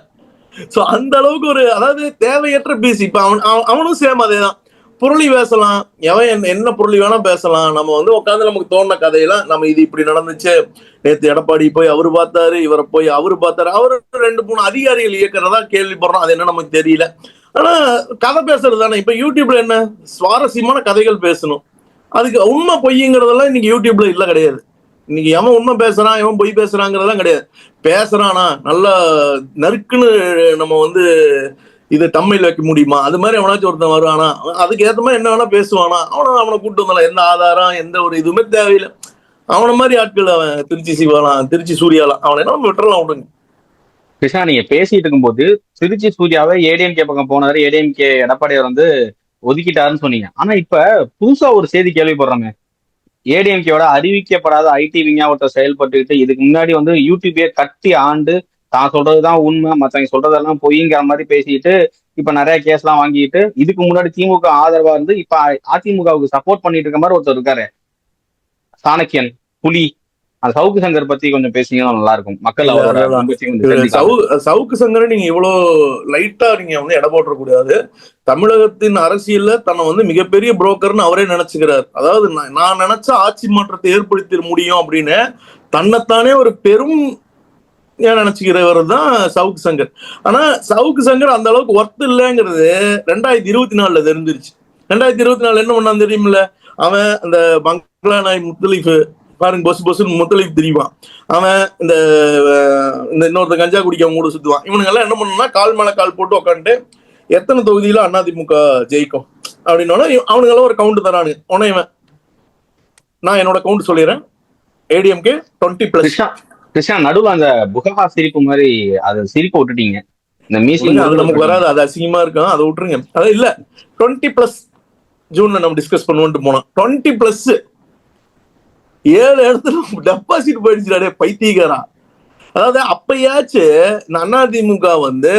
ஸோ அந்த அளவுக்கு ஒரு அதாவது தேவையற்ற பீஸ் இப்போ அவன் அவனும் சேம் அதேதான். புரளி பேசலாம். எவன் என்ன- என்ன புரளி வேணா பேசலாம். நம்ம வந்து உட்காந்து நமக்கு தோணுன கதையெல்லாம் நம்ம இது இப்படி நடந்துச்சு. நேற்று எடப்பாடி போய் அவரு பார்த்தாரு இவரை போய் அவரு பார்த்தாரு. அவரு ரெண்டு மூணு அதிகாரிகள் இயக்கிறதா கேள்விப்படுறோம். அது என்ன நமக்கு தெரியல. ஆனா கதை பேசுறது தானே. இப்ப யூடியூப்ல என்ன? சுவாரஸ்யமான கதைகள் பேசணும். அதுக்கு உண்மை பொய்யுங்கிறதெல்லாம் இன்னைக்கு யூடியூப்ல இல்ல கிடையாது. இன்னைக்கு எவன் உண்மை பேசுறான் எவன் பொய் பேசுறாங்கிறதெல்லாம் கிடையாது. பேசுறானா நல்லா நறுக்குன்னு நம்ம வந்து இது தமிழில் வைக்க முடியுமா? அது மாதிரி எவனாச்சும் ஒருத்தன் வருவானா? அதுக்கு ஏத்த மாதிரி என்ன வேணா பேசுவானா? அவனை அவனை கூட்டு வந்தாலும் எந்த ஆதாரம் எந்த ஒரு இதுவுமே தேவையில்லை. அவனை மாதிரி ஆட்கள் அவன் திருச்சி சிவாலாம் திருச்சி சூர்யாலாம். அவனை என்ன நம்ம விட்டுறலாம் விடுங்க. கிருஷ்ணா நீங்க பேசிட்டு இருக்கும்போது திருச்சி சூர்யாவை ஏடிஎம்கே பக்கம் போனாரு. ஏடிஎம்கே எடப்பாடியார் வந்து ஒதுக்கிட்டாருன்னு சொன்னீங்க. ஆனா இப்ப புதுசா ஒரு செய்தி கேள்விப்படுறாங்க ஏடிஎம்கேவோட அறிவிக்கப்படாத ஐடி விஞ்ஞா ஒருத்தர் செயல்பட்டுக்கிட்டு இதுக்கு முன்னாடி வந்து யூடியூபே கட்டி ஆண்டு தான் சொல்றதுதான் உண்மை. மற்றவங்க சொல்றதெல்லாம் பொய்ங்கிற மாதிரி பேசிட்டு இப்ப நிறைய கேஸ் எல்லாம் வாங்கிட்டு இதுக்கு முன்னாடி திமுக ஆதரவா இருந்து இப்ப அதிமுகவுக்கு சப்போர்ட் பண்ணிட்டு இருக்க மாதிரி ஒருத்தர் இருக்காரு. சாணக்கியன் புலி அந்த சவுக்கு சங்கர் பத்தி கொஞ்சம் பேசிங்கன்னா நல்லா இருக்கும் மக்கள் அவரோட சவுக்கு சங்கரை நீங்க இவ்வளவு லைட்டா நீங்க வந்து எடை போட்டுற கூடாது தமிழகத்தின் அரசியல்ல தன்னை வந்து மிகப்பெரிய புரோக்கர்னு அவரே நினைச்சுக்கிறார். அதாவது நான் நான் நினைச்ச ஆட்சி மாற்றத்தை ஏற்படுத்த முடியும் அப்படின்னு தன்னைத்தானே ஒரு பெரும் ஏன் நினைச்சுக்கிறவர் தான் சவுக்கு சங்கர். ஆனா சவுக்கு சங்கர் அந்த அளவுக்கு ஒர்த் இல்லைங்கிறது ரெண்டாயிரத்தி இருபத்தி நாலுல தெரிஞ்சிருச்சு. ரெண்டாயிரத்தி இருபத்தி நாலு என்ன பண்ணான்னு தெரியுமில்ல? அவன் அந்த பங்களா நாய் முத்தலீஃப் பாருங்க பொசு பொசுன்னு முத்தலீஃப் தெரியுமா அவன் இந்த இன்னொருத்த கஞ்சா குடிக்காம கூட சுத்துவான். இவனுங்க எல்லாம் என்ன பண்ணணும்னா கால் மேல கால் போட்டு உட்காந்துட்டு எத்தனை தொகுதியில அதிமுக ஜெயிக்கும்? அப்படின்னோட அவனுங்க எல்லாம் ஒரு கவுண்ட் தரானுங்க. இவன் நான் என்னோட கவுண்ட் சொல்லிடுறேன். ஏடிஎம்கே டுவெண்ட்டி பிளஸ் கிருஷ்ணா நடுவுல அந்த புகஹா சிரிப்பு மாதிரி அது சிரிப்பு விட்டுட்டீங்க. இந்த மீசிங் அது நமக்கு வராது. அது அசிங்கமா இருக்கும். அதை விட்டுருங்க. அது இல்ல. டுவெண்ட்டி பிளஸ் ஜூன்ல நம்ம டிஸ்கஸ் பண்ணுவோம்ட்டு போனோம். டுவெண்ட்டி பிளஸ் ஏழு இடத்துல டெபாசிட் போயிடுச்சுடா பைத்தியகாரா அதாவது அப்பயாச்சு இந்த அதிமுக வந்து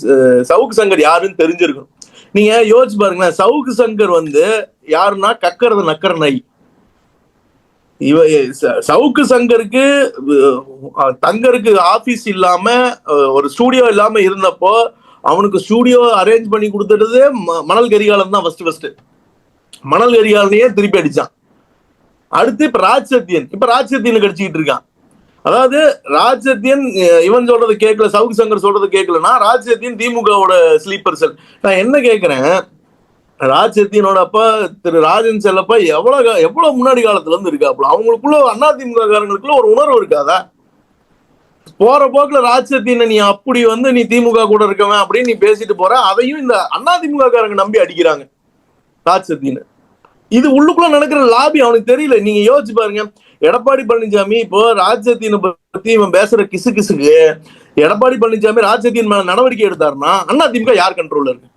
ச- சவுக்கு சங்கர் யாருன்னு தெரிஞ்சிருக்கணும். நீங்க யோசிச்சு பாருங்களேன் சவுக்கு சங்கர் வந்து யாருன்னா கக்கறது நக்கற நை இவ ச- சவுக்கு சங்கருக்கு தங்கருக்கு ஆபீஸ் இல்லாம ஒரு ஸ்டூடியோ இல்லாம இருந்தப்போ அவனுக்கு ஸ்டூடியோ அரேஞ்ச் பண்ணி கொடுத்துட்டது ம- மணல் கரிகாலம் தான் ஃபர்ஸ்ட் ஃபர்ஸ்ட் மணல் கரிகாலனையே திருப்பி அடிச்சான். அடுத்து இப்ப ராஜ் சத்யன். இப்ப ராஜ் சத்யனுக்கு அடிச்சுக்கிட்டு இருக்கான். அதாவது ராஜ் சத்யன் இவன் சொல்றது கேட்கல சவுக்கு சங்கர் சொல்றது கேட்கலன்னா ராஜ் சத்யன் திமுகவோட ஸ்லீப்பர் செல் நான் என்ன கேட்கிறேன் ராஜ் சத்யனோட அப்பா திரு ராஜன் செல்லப்பா எவ்வளவு கா- எவ்வளவு முன்னாடி காலத்துல இருந்து இருக்காப்புல? அவங்களுக்குள்ள அதிமுக காரங்களுக்குள்ள ஒரு உணர்வு இருக்காதா? போற போக்குல ராஜ்சத்தின நீ அப்படி வந்து நீ திமுக கூட இருக்கவன் அப்படின்னு நீ பேசிட்டு போற அதையும் இந்த அண்ணா திமுக காரங்க நம்பி அடிக்கிறாங்க. ராஜ்சத்தின இது உள்ளுக்குள்ள நடக்கிற லாபி அவனுக்கு தெரியல. நீங்க யோசிச்சு பாருங்க. எடப்பாடி பழனிசாமி இப்போ ராஜ்சத்தின பத்தி இவன் பேசுற கிசு கிசுக்கு எடப்பாடி பழனிசாமி ராஜ்யத்தின் மேல நடவடிக்கை எடுத்தாருன்னா அண்ணா திமுக யார் கண்ட்ரோல்ல இருக்கு?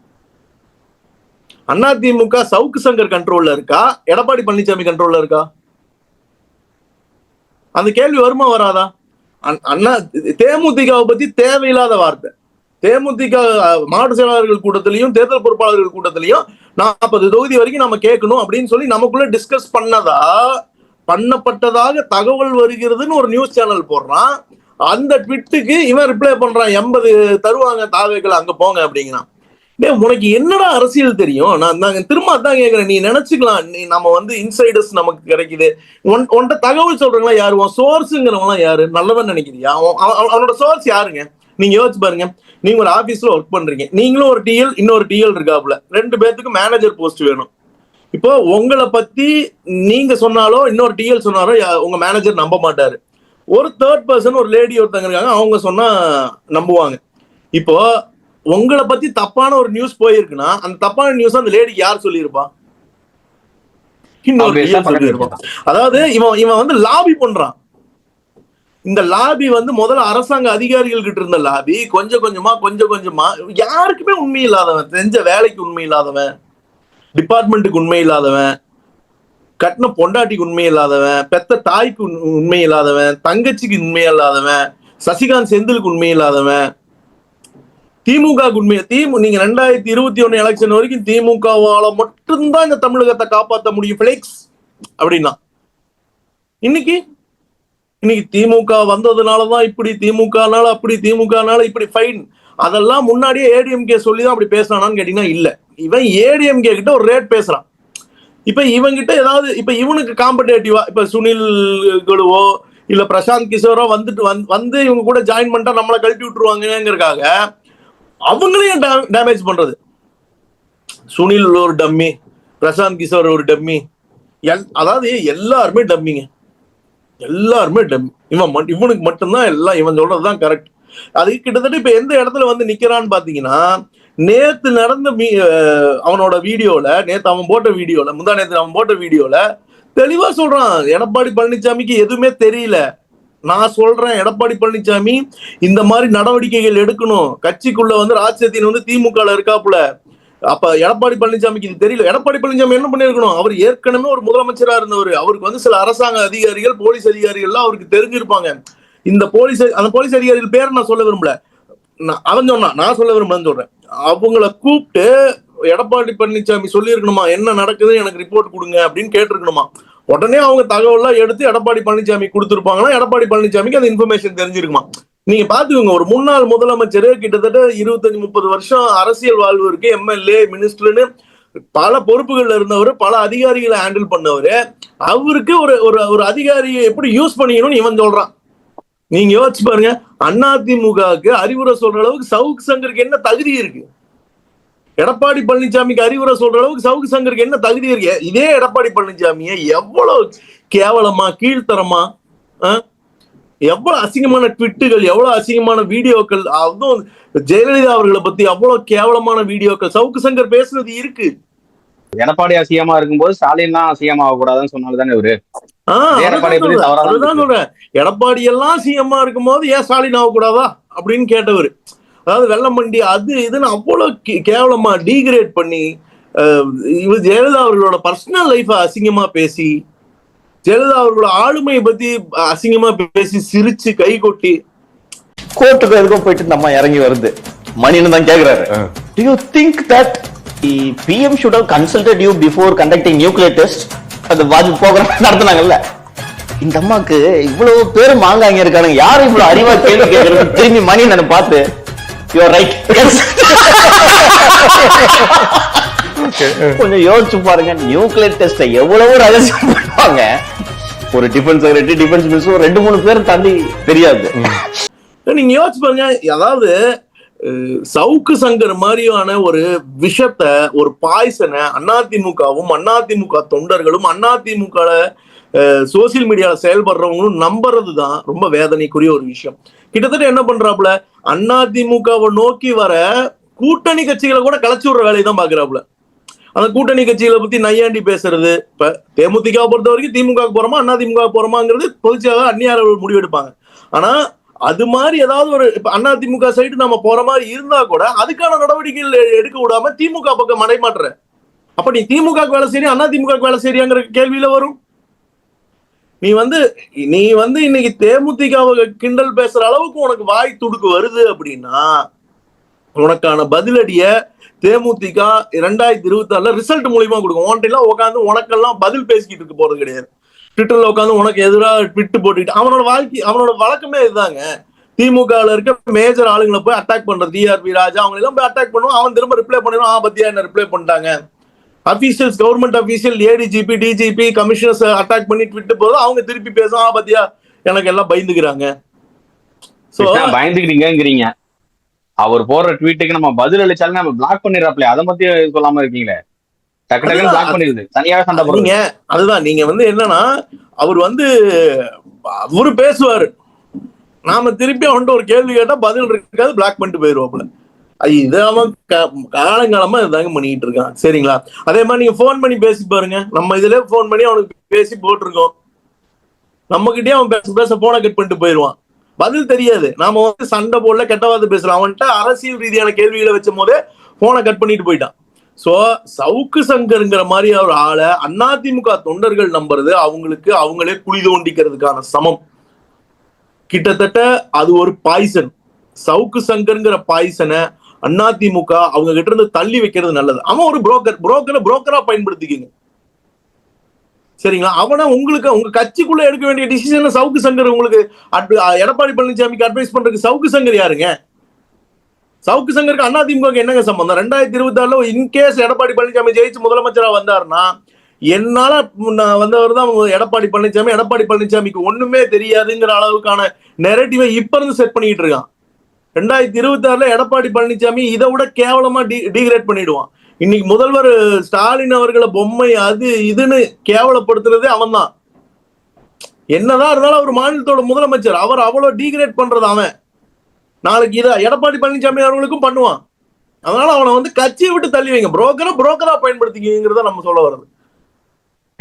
அண்ணா திமுக சவுக்கு சங்கர் கண்ட்ரோல்ல இருக்கா? எடப்பாடி பழனிசாமி கண்ட்ரோல்ல இருக்கா? அந்த கேள்வி வருமா வராதா? அண்ணா தேமுதிகவை பத்தி தேவையில்லாத வார்த்தை. தேமுதிக மாவட்ட செயலாளர்கள் கூட்டத்திலையும் தேர்தல் பொறுப்பாளர்கள் கூட்டத்திலையும் நாற்பது தொகுதி வரைக்கும் நம்ம கேட்கணும் அப்படின்னு சொல்லி நமக்குள்ள டிஸ்கஸ் பண்ணதா? பண்ணப்பட்டதாக தகவல் வருகிறதுன்னு ஒரு நியூஸ் சேனல் போடுறான். அந்த ட்விட்டுக்கு இவன் ரிப்ளை பண்றான் எண்பது தருவாங்க தாவேக்கள் அங்க போங்க அப்படிங்கிறான். டே உனக்கு என்னடா அரசியல் தெரியும்? நான் நாங்க திரும்ப அதான் கேக்குறேன் நீ நினைச்சுக்கலாம். நீ நம்ம வந்து இன்சைடர்ஸ் நமக்கு கிடைக்குது. உன் உன்கிட்ட தகவல் சொல்றவங்களா யாரு? உன் சோர்ஸுங்கிறவங்களாம் யாரு? நல்லவன் நினைக்கிறியா? அவன் அவனோட சோர்ஸ் யாருங்க? நீங்க யோசிச்சு பாருங்க. நீங்க ஒரு ஆபீஸ்ல ஒர்க் பண்றீங்க. நீங்களும் ஒரு டிஎல் இன்னொரு டிஎல் இருக்காப்புல. ரெண்டு பேர்த்துக்கு மேனேஜர் போஸ்ட் வேணும். இப்போ உங்களை பத்தி நீங்க சொன்னாலோ இன்னொரு டிஎல் சொன்னாரோ யா- உங்க மேனேஜர் நம்ப மாட்டாரு. ஒரு தேர்ட் பர்சன் ஒரு லேடி ஒருத்தங்க இருக்காங்க அவங்க சொன்னா நம்புவாங்க. இப்போ உங்களை பத்தி தப்பான ஒரு நியூஸ் போயிருக்குன்னா அந்த தப்பான நியூஸ் அந்த லேடிக்கு யார் சொல்லியிருப்பா? இன்னொரு சொல்லியிருப்பான். அதாவது இவன் இவன் வந்து லாபி பண்றான். இந்த லாபி வந்து முதல்ல அரசாங்க அதிகாரிகள் கிட்ட இருந்த லாபி கொஞ்சம் கொஞ்சமா கொஞ்சம் கொஞ்சமா யாருக்குமே உண்மை இல்லாதவன் செஞ்ச வேலைக்கு உண்மை இல்லாதவன் டிபார்ட்மெண்ட்டுக்கு உண்மை இல்லாதவன் கட்டின பொண்டாட்டிக்கு உண்மை இல்லாதவன் பெத்த தாய்க்கு உண்மை இல்லாதவன் தங்கச்சிக்கு உண்மை இல்லாதவன் சசிகாந்த் செந்திலுக்கு உண்மை இல்லாதவன் திமுக உண்மை திமு நீங்க ரெண்டாயிரத்தி இருபத்தி ஒண்ணு எலெக்ஷன் வரைக்கும் திமுகவால மட்டும்தான் இந்த தமிழகத்தை காப்பாற்ற முடியும் பிளெக்ஸ் அப்படின்னா. இன்னைக்கு இன்னைக்கு திமுக வந்ததுனாலதான் இப்படி திமுகனால அப்படி திமுகனால இப்படி ஃபைன் அதெல்லாம் முன்னாடியே ஏடிஎம்கே சொல்லி தான் அப்படி பேசுறானான்னு கேட்டீங்கன்னா இல்ல. இவன் ஏடிஎம்கே கிட்ட ஒரு ரேட் பேசுறான். இப்ப இவங்கிட்ட ஏதாவது இப்ப இவனுக்கு காம்படேட்டிவா இப்ப சுனில் குழுவோ இல்ல பிரசாந்த் கிஷோரோ வந்துட்டு வந்து- வந்து இவங்க கூட ஜாயின் பண்ணிட்டா நம்மளை கழட்டி விட்டுருவாங்கிறக்காக அவங்களையும் டேமேஜ் பண்றது. சுனில் ஒரு டம்மி பிரசாந்த் கிஷோர் ஒரு டம்மி அதாவது எல்லாருமே டம்மிங்க எல்லாருமே டெம் இவன் இவனுக்கு மட்டும்தான் எல்லாம் இவன் சொல்றதுதான் கரெக்ட் அது கிட்டத்தட்ட இப்ப எந்த இடத்துல வந்து நிக்கிறான்னு பாத்தீங்கன்னா நேத்து நடந்த மீ- அவனோட வீடியோல நேத்து அவன் போட்ட வீடியோல முந்தா நேத்து அவன் போட்ட வீடியோல தெளிவா சொல்றான் எடப்பாடி பழனிசாமிக்கு எதுவுமே தெரியல. நான் சொல்றேன் எடப்பாடி பழனிசாமி இந்த மாதிரி நடவடிக்கைகள் எடுக்கணும். கட்சிக்குள்ள வந்து ராஜ்யத்தின் வந்து திமுக இருக்காப்புல. அப்ப எடப்பாடி பழனிசாமிக்கு இது தெரியல. எடப்பாடி பழனிசாமி என்ன பண்ணிருக்கணும்? அவர் ஏற்கனவே ஒரு முதலமைச்சரா இருந்தவர். அவருக்கு வந்து சில அரசாங்க அதிகாரிகள் போலீஸ் அதிகாரிகள்லாம் அவருக்கு தெரிஞ்சிருப்பாங்க. இந்த போலீஸ் அந்த போலீஸ் அதிகாரிகள் பேர் நான் சொல்ல விரும்பல. நான் அவன் சொன்னான் நான் சொல்ல விரும்பலன்னு சொல்றேன். அவங்கள கூப்பிட்டு எடப்பாடி பழனிசாமி சொல்லியிருக்கணுமா? என்ன நடக்குதுன்னு எனக்கு ரிப்போர்ட் கொடுங்க அப்படின்னு கேட்டிருக்கணுமா? உடனே அவங்க தகவல்லாம் எடுத்து எடப்பாடி பழனிசாமி கொடுத்துருப்பாங்கன்னா எடப்பாடி பழனிசாமிக்கு அந்த இன்ஃபர்மேஷன் தெரிஞ்சிருக்குமா? நீங்க பாத்துக்கோங்க ஒரு முன்னாள் முதலமைச்சர் கிட்டத்தட்ட இருபத்தஞ்சு முப்பது வருஷம் அரசியல் வாழ்வு இருக்கு. எம்எல்ஏ மினிஸ்டர்னு பல பொறுப்புகள்ல இருந்தவர் பல அதிகாரிகளை ஹேண்டில் பண்ணவர். அவருக்கு ஒரு ஒரு ஒரு அதிகாரியை எப்படி யூஸ் பண்ணிக்கணும்னு இவன் சொல்றான். நீங்க யோசிச்சு பாருங்க அதிமுகவுக்கு அறிவுரை சொல்ற அளவுக்கு சவுக் சங்கருக்கு என்ன தகுதி இருக்கு? எடப்பாடி பழனிசாமிக்கு அறிவுரை சொல்ற அளவுக்கு சவுக்கு சங்கருக்கு என்ன தகுதி இருக்கு? இதே எடப்பாடி பழனிசாமியை எவ்வளவு கேவலமா கீழ்த்தரமா ஆ? எவ்வளவு அசிங்கமான ட்விட்டுகள் எவ்வளவு அசிங்கமான வீடியோக்கள் அதுவும் ஜெயலலிதா அவர்களை பத்தி அவ்வளவு கேவலமான வீடியோக்கள். சவுக்கு சங்கர் பேசுனது இருக்கு. எடப்பாடி அசியமா இருக்கும்போது ஸ்டாலின்லாம் அசியமா ஆகக்கூடாதுன்னு சொன்னால்தானே இவரு? அதுதான் சொல்றேன். எடப்பாடி எல்லாம் சிஎம்மா இருக்கும்போது ஏன் ஸ்டாலின் ஆகக்கூடாதா அப்படின்னு கேட்டவர். அதாவது வெள்ளமண்டி அது இதுன்னு அவ்வளவு கேவலமா டீகிரேட் பண்ணி இவர் ஜெயலலிதா அவர்களோட பர்சனல் லைஃப அசிங்கமா பேசி ஜெயலலிதா அவர்களோட ஆளுமையை பத்தி அசிங்கமா பேசி சிரிச்சு கை கொட்டி கோர்ட்டுக்கு எதுக்கும் போயிட்டு இந்த அம்மா இறங்கி வருது. மணின்னு தான் கேக்குறாரு. Do you think that the PM should have consulted you before conducting nuclear test அது வாஜ் ப்ரோக்ராம் நடத்துனாங்கல்ல. இந்த அம்மாக்கு இவ்வளவு பேர் மாங்காங்க இருக்கானுங்க. யாரு இவ்வளவு அறிவா கேள்வி கேட்கறது திரும்பி மணி நான் பார்த்து யூ ரைட் கொஞ்சம் யோசிச்சு பாருங்க நியூக்ளியர் டெஸ்ட் எவ்வளவு ரகசியம் பண்ணுவாங்க. ஒரு டிஃபென்ஸ் செக்ரட்டரி டிஃபென்ஸ் மினிஸ்டர் ரெண்டு மூணு பேர் தாண்டி தெரியாது. நீங்க யோசிச்சு பாருங்க அதாவது சவுக்கு சங்கர் மாதிரியான ஒரு விஷத்த ஒரு பாய்சனை அதிமுகவும் அதிமுக தொண்டர்களும் அதிமுக சோசியல் மீடியால செயல்படுறவங்களும் நம்புறது தான் ரொம்ப வேதனைக்குரிய ஒரு விஷயம். கிட்டத்தட்ட என்ன பண்றாப்புல? அதிமுகவை நோக்கி வர கூட்டணி கட்சிகளை கூட கலைச்சு விடுற வேலையை தான் பாக்குறாப்புல அந்த கூட்டணி கட்சிகளை பத்தி நையாண்டி பேசுறது. இப்ப தேமுதிக பொறுத்த வரைக்கும் திமுக போறோமா அண்ணா திமுக போறோமாங்கிறது பொதுச்சாக அந்நியாரர்கள் முடிவெடுப்பாங்க. ஆனா அது மாதிரி ஏதாவது ஒரு இப்ப அண்ணா திமுக சைடு நம்ம போற மாதிரி இருந்தா கூட அதுக்கான நடவடிக்கைகள் எடுக்க விடாம திமுக பக்கம் மடைமாட்டுற அப்ப நீ திமுக வேலை செய்யறியா அண்ணா திமுக வேலை செய்யறியாங்கிற கேள்வியில வரும். நீ வந்து நீ வந்து இன்னைக்கு தேமுதிகவை கிண்டல் பேசுற அளவுக்கு உனக்கு வாய் துடுக்கு வருது அப்படின்னா உனக்கான பதிலடிய தேமுதிக இரண்டாயிரத்தி இருபத்தி ஆறுல ரிசல்ட் மூலியமா கொடுக்கும். ஓன்ட்டெல்லாம் உட்காந்து உனக்கெல்லாம் பதில் பேசிக்கிட்டு இருக்க போறது கிடையாது. ட்விட்டர்ல உட்காந்து உனக்கு எதிராக ட்விட்டு போட்டுக்கிட்டு அவனோட வாழ்க்கை அவனோட வழக்கமே இதுதாங்க. திமுகவில் இருக்க மேஜர் ஆளுங்களை போய் அட்டாக் பண்றது டிஆர்பி ராஜா அவங்க எல்லாம் போய் அட்டாக் பண்ணுவோம். அவன் திரும்ப ரிப்ளை பண்ணிடுவான். ஆ பத்தியா என்ன ரிப்ளை பண்ணிட்டாங்க? Officials government official ADGP DGP commissioners attack பண்ணி ட்விட்டு போதும் அவங்க திருப்பி பேசும் ஆ பத்தியா எனக்கு எல்லாம் பயந்துக்கிறாங்க. பயந்துக்கிறீங்கிறீங்க பயந்துக்கிட்டீங்கங்கிறீங்க. அவர் போடுற ட்வீட்டுக்கு நம்ம பதில் அளிச்சாலும் நம்ம பிளாக் பண்ணிடுறாப்ல அதை பத்தி சொல்லாம இருக்கீங்களே? டக்கு டக்குன்னு அதுதான். பிளாக் பண்ணிடுது. தனியாக சண்டை போடுறது. நீங்க அதுதான். நீங்க வந்து என்னன்னா அவர் வந்து அவரு பேசுவாரு. நாம திருப்பி அவன்கிட்ட ஒரு கேள்வி கேட்டா பதில் இருக்காது பிளாக் பண்ணிட்டு போயிருவாப்புல அது இது அவன் க- காலங்காலமா இதாங்க பண்ணிட்டு இருக்கான். சரிங்களா? அதே மாதிரி நீங்க ஃபோன் பண்ணி பேசி பாருங்க. நம்ம இதுல ஃபோன் பண்ணி அவனுக்கு பேசி போட்டிருக்கோம். நம்ம கிட்டயே அவன் பேச பேச போனை கட் பண்ணிட்டு போயிருவான் பதில் தெரியாது. நாம வந்து சண்டை போடல கெட்டவாது பேசலாம் அவன்கிட்ட அரசியல் ரீதியான கேள்விகளை வச்சும் போதே போனை கட் பண்ணிட்டு போயிட்டான். சோ சவுக்கு சங்கருங்கிற மாதிரி ஒரு ஆளை அதிமுக தொண்டர்கள் நம்புறது அவங்களுக்கு அவங்களே குழி தோண்டிக்கிறதுக்கான சமம். கிட்டத்தட்ட அது ஒரு பாய்சன் சவுக்கு சங்கருங்கிற பாய்சனை அதிமுக அவங்க கிட்ட இருந்து தள்ளி வைக்கிறது நல்லது. அவன் ஒரு புரோக்கர் புரோக்கரை புரோக்கரா பயன்படுத்திக்கிங்க. சரிங்களா? அவனை உங்களுக்கு உங்க கட்சிக்குள்ள எடுக்க வேண்டிய டிசிஷனை சவுக்கு சங்கர் உங்களுக்கு எடப்பாடி பழனிசாமிக்கு அட்வைஸ் பண்றதுக்கு சவுக்கு சங்கர் யாருங்க? சவுக்கு சங்கருக்கு அண்ணா திமுக என்னங்க சம்பந்தம்? ரெண்டாயிரத்தி இருபத்தி ஆறுல இன்கேஸ் எடப்பாடி பழனிசாமி ஜெயிச்சு முதலமைச்சரா வந்தாருன்னா என்னால வந்தவர் தான் எடப்பாடி பழனிசாமி. எடப்பாடி பழனிசாமிக்கு ஒண்ணுமே தெரியாதுங்கிற அளவுக்கான நெரட்டிவை இப்ப இருந்து செட் பண்ணிட்டு இருக்கான். ரெண்டாயிரத்தி இருபத்தி ஆறுல எடப்பாடி பழனிசாமி இதை விட கேவலமா டிகிரேட் பண்ணிடுவான். இன்னைக்கு முதல்வர் ஸ்டாலின் அவர்களை பொம்மை அது இதுன்னு கேவலப்படுத்துறதே அவன்தான். என்னதான் இருந்தாலும் அவர் மாநிலத்தோட முதலமைச்சர். அவர் அவ்வளவு டீக்ரேட் பண்றது அவன். நாளைக்கு இதை எடப்பாடி பழனிசாமி அவர்களுக்கும் பண்ணுவான். அதனால அவனை வந்து கட்சியை விட்டு தள்ளி வைங்க. புரோக்கரை புரோக்கரா பயன்படுத்திக்கிறத நம்ம சொல்ல வர்றது.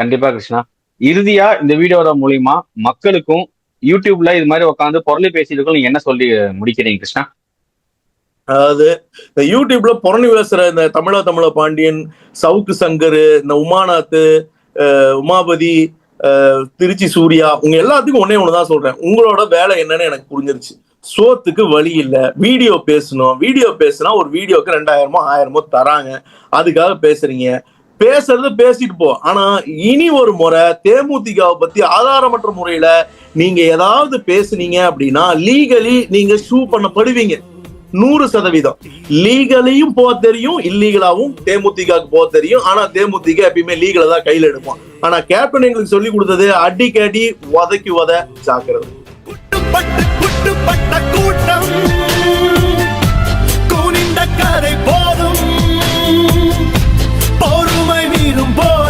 கண்டிப்பா கிருஷ்ணா. இறுதியா இந்த வீடியோட மூலியமா மக்களுக்கும் யூடியூப்ல இது மாதிரி உட்காந்து பொருளை பேசிட்டு நீங்க என்ன சொல்லி முடிக்கிறீங்க கிருஷ்ணா? அதாவது இந்த யூடியூப்ல புறணி பேசுற இந்த தமிழா தமிழ பாண்டியன் சவுக்கு சங்கர் இந்த உமாநாத் உமாபதி திருச்சி சூர்யா உங்க எல்லாத்துக்கும் ஒன்னே ஒண்ணுதான் சொல்றேன். உங்களோட வேலை என்னன்னு எனக்கு புரிஞ்சிருச்சு. சோத்துக்கு வழி இல்லை. வீடியோ பேசணும். வீடியோ பேசுனா ஒரு வீடியோக்கு ரெண்டாயிரமோ ஆயிரமோ தராங்க. அதுக்காக பேசுறீங்க. பேசுறது பேசிட்டு போ. ஆனா இனி ஒரு முறை தேமுதிகவை பத்தி ஆதாரமற்ற முறையில நீங்க ஏதாவது பேசுனீங்க அப்படின்னா லீகலி நீங்க ஷூ பண்ணப்படுவீங்க. நூறு சதவீதம். லீகலையும் போக தெரியும் இல்லீகலாவும் தேமுதிக போக தெரியும். ஆனா தேமுதிக எப்பயுமே லீகலை தான் கையில எடுப்போம் ஆனா கேப்டன் எங்களுக்கு சொல்லி கொடுத்தது அடிக்கடி உதைக்கு உத சாக்குறது போதும். பொறுமை நீரும் போதும்